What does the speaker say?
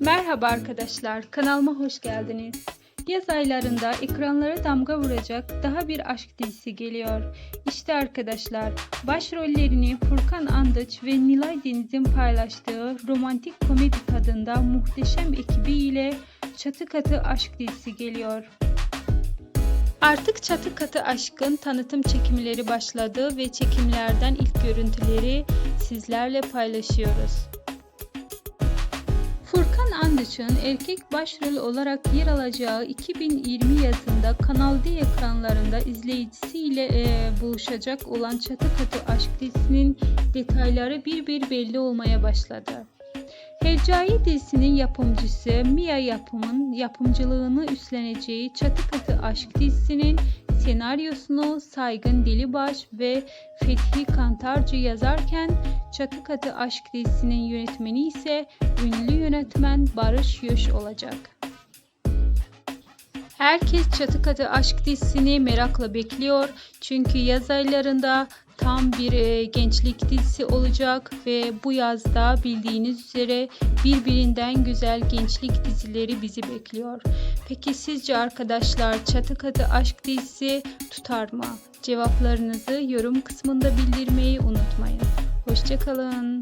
Merhaba arkadaşlar, kanalıma hoş geldiniz. Yaz aylarında ekranlara damga vuracak daha bir aşk dizisi geliyor. İşte arkadaşlar, başrollerini Furkan Andıç ve Nilay Deniz'in paylaştığı romantik komedi tadında muhteşem ekibiyle Çatı Katı Aşk dizisi geliyor. Artık Çatı Katı Aşk'ın tanıtım çekimleri başladı ve çekimlerden ilk görüntüleri sizlerle paylaşıyoruz. Furkan Andıç'ın erkek başrol olarak yer alacağı 2020 yazında Kanal D ekranlarında izleyicisiyle e, buluşacak olan Çatı Katı Aşk dizisinin detayları bir bir belli olmaya başladı. Hercai dizisinin yapımcısı Mia Yapım'ın yapımcılığını üstleneceği Çatı Katı Aşk dizisinin senaryosunu Saygın Delibaş ve Fethi Kantarcı yazarken Çatı Katı Aşk dizisinin yönetmeni ise ünlü yönetmen Barış Yöş olacak. Herkes Çatı Katı Aşk dizisini merakla bekliyor. Çünkü yaz aylarında tam bir e, gençlik dizisi olacak ve bu yazda bildiğiniz üzere birbirinden güzel gençlik dizileri bizi bekliyor. Peki sizce arkadaşlar Çatı Katı Aşk dizisi tutar mı? Cevaplarınızı yorum kısmında bildirmeyi unutmayın. Hoşçakalın.